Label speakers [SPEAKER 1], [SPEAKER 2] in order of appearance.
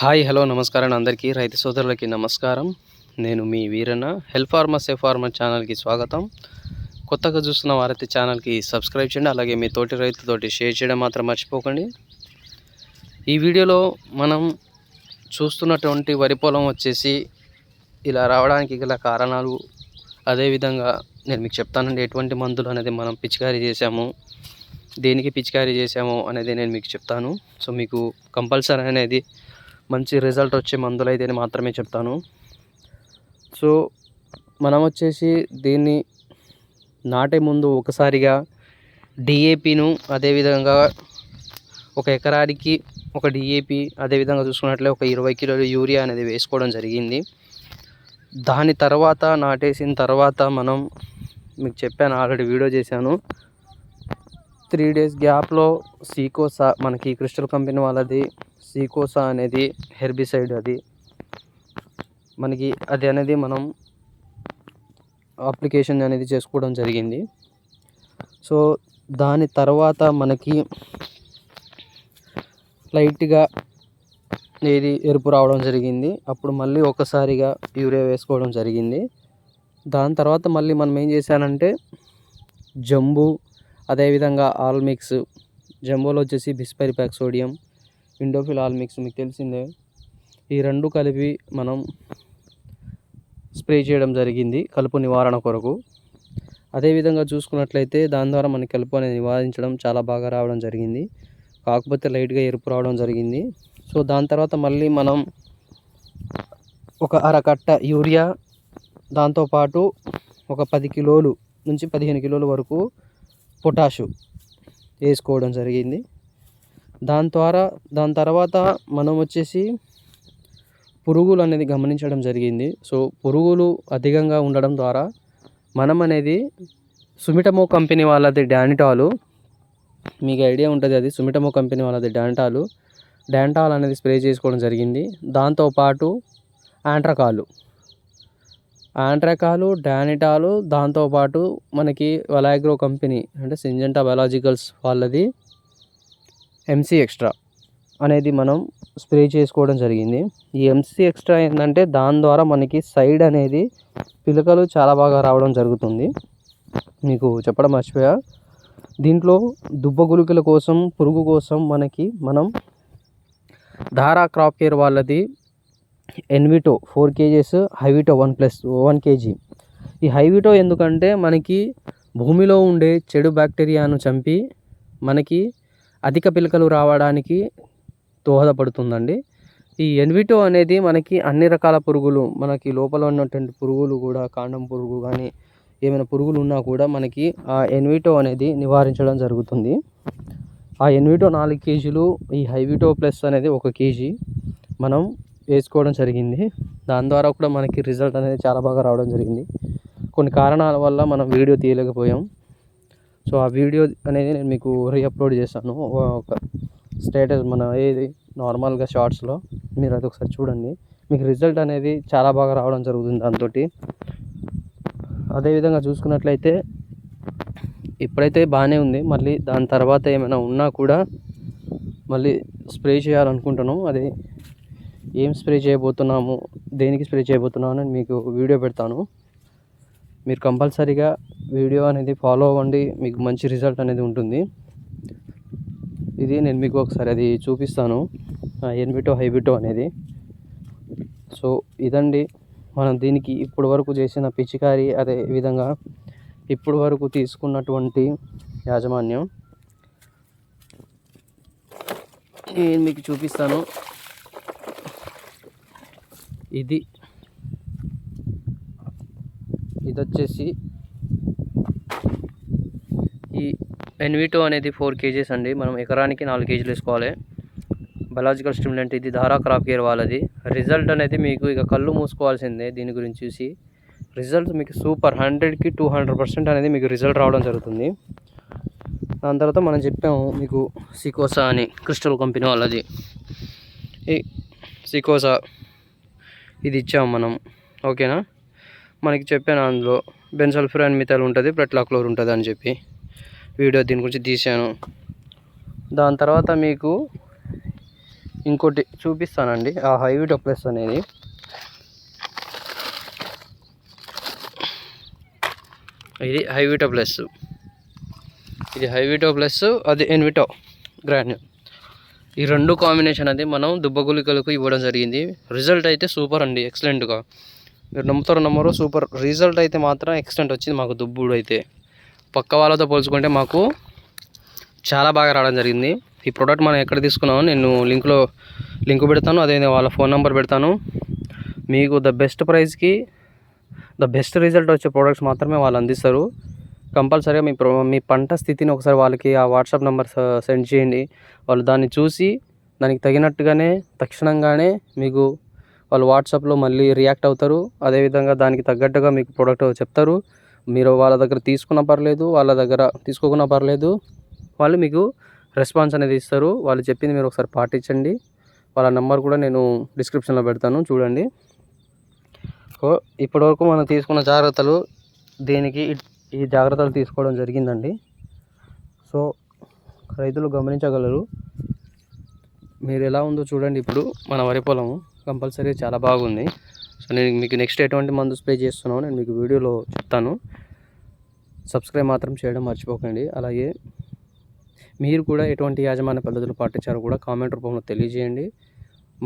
[SPEAKER 1] Hi hello నమస్కారం అందరికీ. రైతు సోదరులకి నమస్కారం. నేను మీ Veeranna. Help farmer safe farmer ఛానల్కి స్వాగతం. కొత్తగా చూస్తున్న వారైతే ఛానల్కి సబ్స్క్రైబ్ చేయండి. అలాగే మీ తోటి రైతుతోటి షేర్ చేయడం మాత్రం మర్చిపోకండి. ఈ వీడియోలో మనం చూస్తున్నటువంటి వరి పొలం వచ్చేసి ఇలా రావడానికి గల కారణాలు అదేవిధంగా నేను మీకు చెప్తానండి. ఎటువంటి మందులు అనేది మనం పిచికారీ చేశాము దేనికి పిచికారీ చేసాము అనేది నేను మీకు చెప్తాను. సో మీకు కంపల్సరీ అనేది మంచి రిజల్ట్ వచ్చే మందులు అయితే మాత్రమే చెప్తాను. సో మనం వచ్చేసి దీన్ని నాటే ముందు ఒకసారిగా డిఏపిను అదేవిధంగా ఒక ఎకరానికి ఒక డిఏపి అదేవిధంగా చూసుకున్నట్లే ఒక ఇరవై కిలోలు యూరియా అనేది వేసుకోవడం జరిగింది. దాని తర్వాత నాటేసిన తర్వాత మనం మీకు చెప్పాను ఆల్రెడీ వీడియో చేశాను. త్రీ డేస్ గ్యాప్లో సీకో సా మనకి క్రిస్టల్ కంపెనీ వాళ్ళది సీకోసా అనేది హెర్బిసైడ్ అది. మనకి అది అనేది మనం అప్లికేషన్ అనేది చేసుకోవడం జరిగింది. సో దాని తర్వాత మనకి లైట్గా ఏది ఎరుపు రావడం జరిగింది. అప్పుడు మళ్ళీ ఒకసారిగా యూరియా వేసుకోవడం జరిగింది. దాని తర్వాత మళ్ళీ మనం ఏం చేశానంటే జంబు అదేవిధంగా ఆల్మిక్స్ జంబోలో వచ్చేసి బిస్పెరిపాక్ సోడియం ఇండోఫిల్ ఆల్ మిక్స్ మీకు తెలిసిందే. ఈ రెండు కలిపి మనం స్ప్రే చేయడం జరిగింది కలుపు నివారణ కొరకు. అదేవిధంగా చూసుకున్నట్లయితే దాని ద్వారా మనకి కలుపు అనేది నివారించడం చాలా బాగా రావడం జరిగింది. కాకపోతే లైట్గా ఎరుపు రావడం జరిగింది. సో దాని తర్వాత మళ్ళీ మనం ఒక అరకట్ట యూరియా దాంతోపాటు ఒక పది కిలోలు నుంచి పదిహేను కిలోల వరకు పొటాషు వేసుకోవడం జరిగింది. దాని ద్వారా దాని తర్వాత మనం వచ్చేసి పురుగులు అనేది గమనించడం జరిగింది. సో పురుగులు అధికంగా ఉండడం ద్వారా మనం అనేది సుమిటమో కంపెనీ వాళ్ళది డానిటాలు మీకు ఐడియా ఉంటుంది అది సుమిటమో కంపెనీ వాళ్ళది డాంటాలు డాంటాల్ అనేది స్ప్రే చేసుకోవడం జరిగింది. దాంతోపాటు ఆంట్రకాలు. ఆంట్రకాలు డానిటాలు దాంతోపాటు మనకి వలాగ్రో కంపెనీ అంటే సింజెంటా బయాలజికల్స్ వాళ్ళది ఎంసీ ఎక్స్ట్రా అనేది మనం స్ప్రే చేసుకోవడం జరిగింది. ఈ ఎంసీ ఎక్స్ట్రా ఏంటంటే దాని ద్వారా మనకి సైడ్ అనేది పిలకలు చాలా బాగా రావడం జరుగుతుంది. మీకు చెప్పడం మర్చిపోయా. దీంట్లో దుబ్బ గుళికల కోసం పురుగు కోసం మనకి మనం ధారా క్రాప్ కేర్ వాళ్ళది ఎన్విటో ఫోర్ కేజీస్ హైవిటో వన్ ప్లస్ వన్ కేజీ. ఈ హైవిటో ఎందుకంటే మనకి భూమిలో ఉండే చెడు బ్యాక్టీరియాను చంపి మనకి అధిక పిలకలు రావడానికి దోహదపడుతుందండి. ఈ ఎన్విటో అనేది మనకి అన్ని రకాల పురుగులు మనకి లోపల ఉన్నటువంటి పురుగులు కూడా కాండం పురుగు కానీ ఏమైనా పురుగులు ఉన్నా కూడా మనకి ఆ ఎన్విటో అనేది నివారించడం జరుగుతుంది. ఆ ఎన్విటో నాలుగు కేజీలు ఈ హైవిటో ప్లస్ అనేది ఒక కేజీ మనం వేసుకోవడం జరిగింది. దాని ద్వారా కూడా మనకి రిజల్ట్ అనేది చాలా బాగా రావడం జరిగింది. కొన్ని కారణాల వల్ల మనం వీడియో తీయలేకపోయాం. సో ఆ వీడియో అనేది నేను మీకు రీఅప్లోడ్ చేస్తాను ఒక స్టేటస్ మన ఏది నార్మల్గా షార్ట్స్లో మీరు అది ఒకసారి చూడండి. మీకు రిజల్ట్ అనేది చాలా బాగా రావడం జరుగుతుంది దాంతో అదేవిధంగా చూసుకున్నట్లయితే ఇప్పుడైతే బాగానే ఉంది. మళ్ళీ దాని తర్వాత ఏమైనా ఉన్నా కూడా మళ్ళీ స్ప్రే చేయాలనుకుంటున్నాం. అది ఏం స్ప్రే చేయబోతున్నాము దేనికి స్ప్రే చేయబోతున్నాము అని మీకు వీడియో పెడతాను. మీరు కంపల్సరీగా వీడియో అనేది ఫాలో అవ్వండి మీకు మంచి రిజల్ట్ అనేది ఉంటుంది. ఇది నేను మీకు ఒకసారి అది చూపిస్తాను. ఎన్బిటో హైబిటో అనేది. సో ఇదండి. మనం దీనికి ఇప్పుడు వరకు చేసిన పిచికారి అదే విధంగా ఇప్పుడు వరకు తీసుకున్నటువంటి యాజమాన్యం. నేను మీకు చూపిస్తాను. ఇది. ఇది వచ్చేసి ఈ ఎన్విటో అనేది ఫోర్ కేజీస్ అండి. మనం ఎకరానికి నాలుగు కేజీలు వేసుకోవాలి. బలాజికల్ స్టిమ్యులెంట్ ఇది ధారా క్రాప్ కేర్ వాళ్ళది. రిజల్ట్ అనేది మీకు ఇక కళ్ళు మూసుకోవాల్సిందే దీని గురించి చూసి. రిజల్ట్ మీకు సూపర్ హండ్రెడ్కి టూ హండ్రెడ్ పర్సెంట్ అనేది మీకు రిజల్ట్ రావడం జరుగుతుంది. దాని తర్వాత మనం చెప్పాము మీకు సికోసా అని క్రిస్టల్ కంపెనీ వాళ్ళది. ఈ సికోసా ఇది ఇచ్చాము మనం. ఓకేనా? మనకి చెప్పాను అందులో బెన్సల్ఫ్రాన్ మిథాల్ ఉంటుంది ప్రెట్లాక్లోర్ ఉంటుంది అని చెప్పి. వీడియో దీని గురించి తీశాను. దాని తర్వాత మీకు ఇంకోటి చూపిస్తానండి. ఆ హైవీటో ప్లస్ అనేది. ఇది హైవీటో ప్లస్. ఇది హైవీటో ప్లస్ అది ఎన్విటో గ్రాన్యూ ఈ రెండు కాంబినేషన్ అది మనం దుబ్బగులికలకు ఇవ్వడం జరిగింది. రిజల్ట్ అయితే సూపర్ అండి ఎక్సలెంట్గా మీరు నమ్ముతారు నమ్మరు సూపర్. రిజల్ట్ అయితే మాత్రం ఎక్సలెంట్ వచ్చింది మాకు దుబ్బుడు అయితే పక్క వాళ్ళతో పోల్చుకుంటే మాకు చాలా బాగా రావడం జరిగింది. ఈ ప్రోడక్ట్ మనం ఎక్కడ తీసుకున్నామో నేను లింక్లో లింక్ పెడతాను అదే వాళ్ళ ఫోన్ నెంబర్ పెడతాను. మీకు ద బెస్ట్ ప్రైస్కి ద బెస్ట్ రిజల్ట్ వచ్చే ప్రోడక్ట్స్ మాత్రమే వాళ్ళు అందిస్తారు. కంపల్సరీగా మీ మీ పంట స్థితిని ఒకసారి వాళ్ళకి ఆ వాట్సాప్ నెంబర్ సెండ్ చేయండి. వాళ్ళు దాన్ని చూసి దానికి తగినట్టుగానే తక్షణంగానే మీకు వాళ్ళు వాట్సాప్లో మళ్ళీ రియాక్ట్ అవుతారు. అదేవిధంగా దానికి తగ్గట్టుగా మీకు ప్రోడక్ట్ చెప్తారు. మీరు వాళ్ళ దగ్గర తీసుకున్న పర్లేదు వాళ్ళ దగ్గర తీసుకోకున్నా పర్లేదు. వాళ్ళు మీకు రెస్పాన్స్ అనేది ఇస్తారు. వాళ్ళు చెప్పింది మీరు ఒకసారి పాటించండి. వాళ్ళ నెంబర్ కూడా నేను డిస్క్రిప్షన్లో పెడతాను. చూడండి. సో ఇప్పటివరకు మనం తీసుకున్న జాగ్రత్తలు దీనికి ఈ జాగ్రత్తలు తీసుకోవడం జరిగిందండి. సో రైతులు గమనించగలరు. మీరు ఎలా ఉందో చూడండి ఇప్పుడు మన వరి పొలం కంపల్సరీ చాలా బాగుంది. సో నేను మీకు నెక్స్ట్ ఎటువంటి మందు స్ప్రే చేస్తున్నామో నేను మీకు వీడియోలో చెప్తాను. సబ్స్క్రైబ్ మాత్రం చేయడం మర్చిపోకండి. అలాగే మీరు కూడా ఎటువంటి యాజమాన్య పద్ధతులు పాటించారో కూడా కామెంట్ రూపంలో తెలియజేయండి.